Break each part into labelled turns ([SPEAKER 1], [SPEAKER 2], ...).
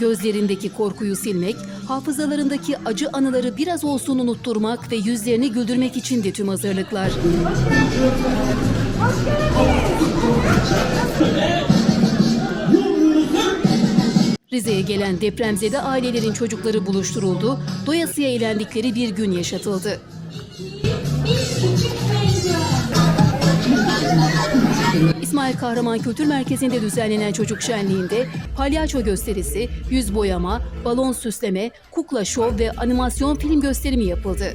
[SPEAKER 1] Gözlerindeki korkuyu silmek, hafızalarındaki acı anıları biraz olsun unutturmak ve yüzlerini güldürmek için de tüm hazırlıklar. Rize'ye gelen depremzede ailelerin çocukları buluşturuldu, doyasıya eğlendikleri bir gün yaşatıldı. İsmail Kahraman Kültür Merkezi'nde düzenlenen çocuk şenliğinde palyaço gösterisi, yüz boyama, balon süsleme, kukla şov ve animasyon film gösterimi yapıldı.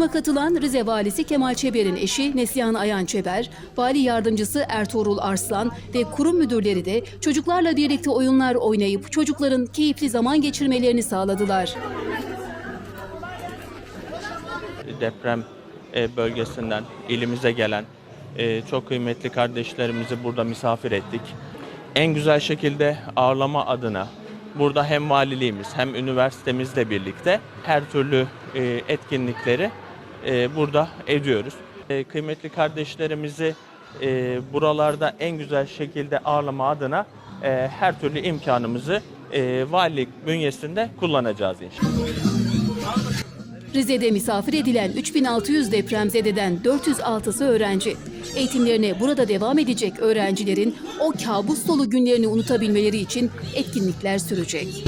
[SPEAKER 1] Programa katılan Rize Valisi Kemal Çeber'in eşi Neslihan Ayan Çeber, Vali Yardımcısı Ertuğrul Arslan ve kurum müdürleri de çocuklarla birlikte oyunlar oynayıp çocukların keyifli zaman geçirmelerini sağladılar.
[SPEAKER 2] deprem e, bölgesinden ilimize gelen e, çok kıymetli kardeşlerimizi burada misafir ettik. En güzel şekilde ağırlama adına burada hem valiliğimiz hem üniversitemizle birlikte her türlü e, etkinlikleri e, burada ediyoruz. E, Kıymetli kardeşlerimizi e, buralarda en güzel şekilde ağırlama adına e, her türlü imkanımızı e, valilik bünyesinde kullanacağız inşallah.
[SPEAKER 1] Rize'de misafir edilen 3600 depremzededen 406'sı öğrenci. Eğitimlerine burada devam edecek öğrencilerin o kabus dolu günlerini unutabilmeleri için etkinlikler sürecek.